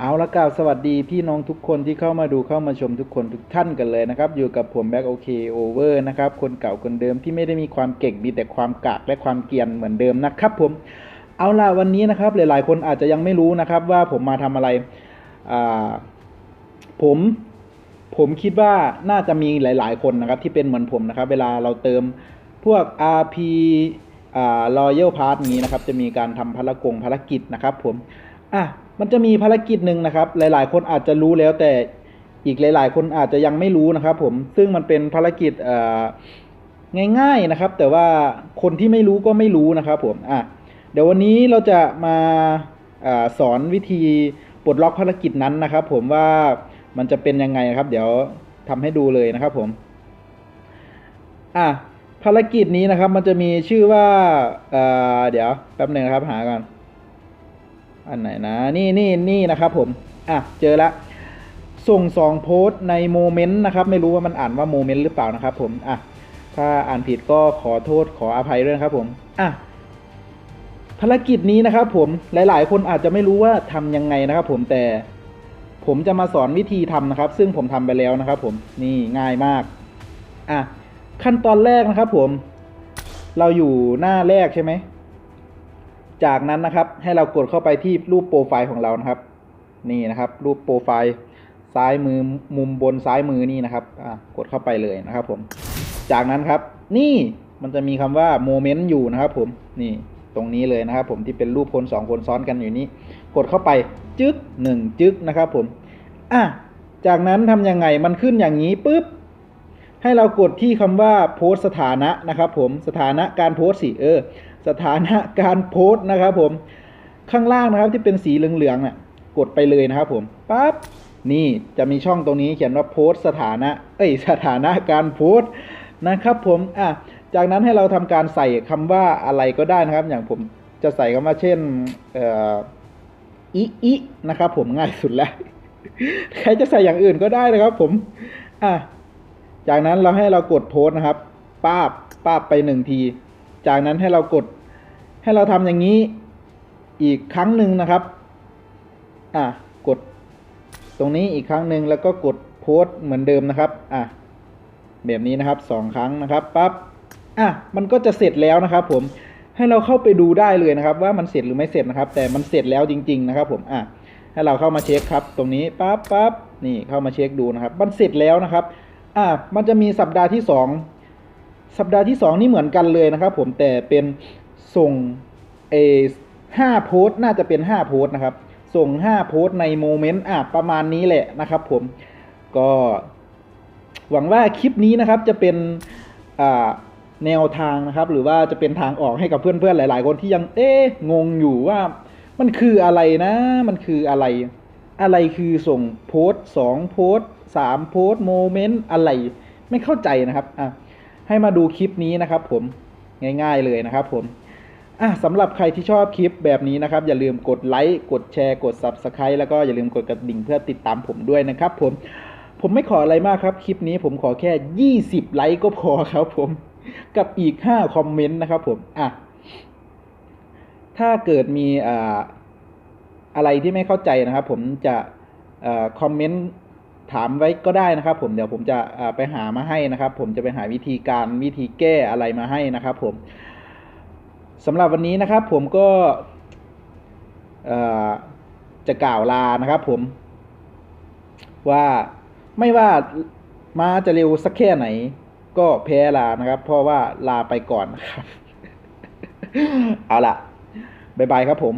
เอาละกล่าวสวัสดีพี่น้องทุกคนที่เข้ามาดูเข้ามาชมทุกคนทุกท่านกันเลยนะครับ อยู่กับผมแบ็กโอเคโอเวอร์นะครับคนเก่าคนเดิมที่ไม่ได้มีความเก่งมีแต่ความกากและความเกียนเหมือนเดิมนะครับผมเอาล่ะวันนี้นะครับหลายๆ คนอาจจะยังไม่รู้นะครับว่าผมมาทำอะไรอ่าผมผมคิดว่าน่าจะมีหลาย ๆ คนนะครับที่เป็นเหมือนผมนะครับ เวลาเราเติมพวก RP อ่า Royal Pass นี้นะครับ จะมีการทำภารกงภารกิจนะครับผมอะ มันจะมีภารกิจหนึ่งนะครับ หลาย ๆ คนอาจจะรู้แล้วแต่อีกหลาย ๆ คนอาจจะยังไม่รู้นะครับ ผมซึ่งมันเป็นภารกิจง่าย ๆ นะครับ แต่ว่าคนที่ไม่รู้ก็ไม่รู้นะครับผมอะเดี๋ยววันนี้เราจะมาอสอนวิธีปลดล็อกภารกิจนั้นนะครับ ผมว่ามันจะเป็นยังไงครับ เดี๋ยวทำให้ดูเลยนะครับผมอะภารกิจนี้นะครับ มันจะมีชื่อว่าเเดี๋ยวแป๊บหนึ่งนะครับหาก่อน อันไหนนะ นี่นี่นี่นะครับผม อะ เจอละ ส่งสองโพสต์ในโมเมนต์นะครับ ไม่รู้ว่ามันอ่านว่าโมเมนต์หรือเปล่านะครับผม อะ ถ้าอ่านผิดก็ขอโทษขออภัยด้วยนะครับผม อะ ภารกิจนี้นะครับผมหลาย ๆ คนอาจจะไม่รู้ว่าทำยังไงนะครับผมแต่ ผมจะมาสอนวิธีทำนะครับ ซึ่งผมทำไปแล้วนะครับผมนี่ง่ายมาก อะ ขั้นตอนแรกนะครับผม เราอยู่หน้าแรกใช่ไหม จากนั้นนะครับให้เรากดเข้าไปที่รูปโปรไฟล์ของเรานะครับ นี่นะครับ รูปโปรไฟล์ซ้ายมือมุมบนซ้ายมือนี่นะครับกดเข้าไปเลยนะครับ ผม จากนั้นครับ นี่มันจะมีคำว่าโมเมนต์อยู่นะครับ ผมนี่ตรงนี้เลยนะครับ ผมที่เป็นรูปคนสองคนซ้อนกันอยู่นี้ กดเข้าไปจึ๊กหนึ่งจึ๊กนะครับ ผมอะจากนั้นทำยังไงมันขึ้นอย่างนี้ปุ๊บให้เรากดที่คำว่าโพสต์สถานะนะครับ ผมสถานะการโพสต์สิเออ สถานะการโพสต์นะครับผมข้างล่างนะครับที่เป็นสีเหลืองๆน่ะกดไปเลยนะครับผมปั๊บนี่จะมีช่องตรงนี้เขียนว่าโพสต์สถานะเอ้ยสถานะการโพสต์นะครับผมอะจากนั้นให้เราทำการใส่คำว่าอะไรก็ได้นะครับ อย่างผมจะใส่คำว่าเช่นเอ่ออิอินะครับผมง่ายสุดแล้ว ใครจะใส่อย่างอื่นก็ได้นะครับผมอะจากนั้นเราให้เรากดโพสต์นะครับป้าบป้าบไปหนึ่งที จากนั้นให้เรากด ให้เราทำอย่างนี้อีกครั้งหนึ่งนะครับ อะกดตรงนี้อีกครั้งหนึ่งแล้วก็กดโพสต์เหมือนเดิมนะครับ อะแบบนี้นะครับสองครั้งนะครับปั๊บ อะมันก็จะเสร็จแล้วนะครับ ผม ให้เราเข้าไปดูได้เลยนะครับ ว่ามันเสร็จหรือไม่เสร็จนะครับ แต่มันเสร็จแล้วจริง ๆ นะครับ ผม อะให้เราเข้ามาเช็คครับ ตรงนี้ปั๊บปั๊บนี่เข้ามาเช็คดูนะครับ มันเสร็จแล้วนะครับ อะมันจะมีสัปดาห์ที่สองสัปดาห์ที่สองนี่เหมือนกันเลยนะครับ ผมแต่เป็น ส่งเอห้าโพสต์น่าจะเป็นห้าโพสต์นะครับ ส่งห้าโพสต์ในโมเมนต์อะประมาณนี้แหละนะครับผมก็หวังว่าคลิปนี้นะครับจะเป็นอ่าแนวทางนะครับ หรือว่าจะเป็นทางออกให้กับเพื่อนๆหลาย ๆ คนที่ยังเอ๊ะงงอยู่ว่ามันคืออะไรนะ มันคืออะไร อะไรคือส่งโพสต์สองโพสต์สามโพสต์โมเมนต์อะไรไม่เข้าใจนะครับอะให้มาดูคลิปนี้นะครับผมง่าย ๆเลยนะครับผม อะสำหรับใครที่ชอบคลิปแบบนี้นะครับ อย่าลืมกดไลค์กดแชร์ กด Subscribe แล้วก็อย่าลืมกดกระดิ่งเพื่อติดตามผมด้วยนะครับผมผมไม่ขออะไรมากครับ คลิปนี้ผมขอแค่ 20 ไลค์ก็พอครับผมกับอีก 5 คอมเมนต์นะครับผมอะถ้าเกิดมีอ่าอะไรที่ไม่เข้าใจนะครับ ผมจะอคอมเมนต์ถามไว้ก็ได้นะครับ ผมเดี๋ยวผมจะไปหามาให้นะครับ ผมจะไปหาวิธีการวิธีแก้อะไรมาให้นะครับ ผม สำหรับวันนี้นะครับผมก็จะกล่าวลานะครับผม ว่าไม่ว่ามาจะเร็วสักแค่ไหน ก็แพ้ลานะครับ เพราะว่าลาไปก่อนนะครับ เอาล่ะ บ๊ายบายครับผม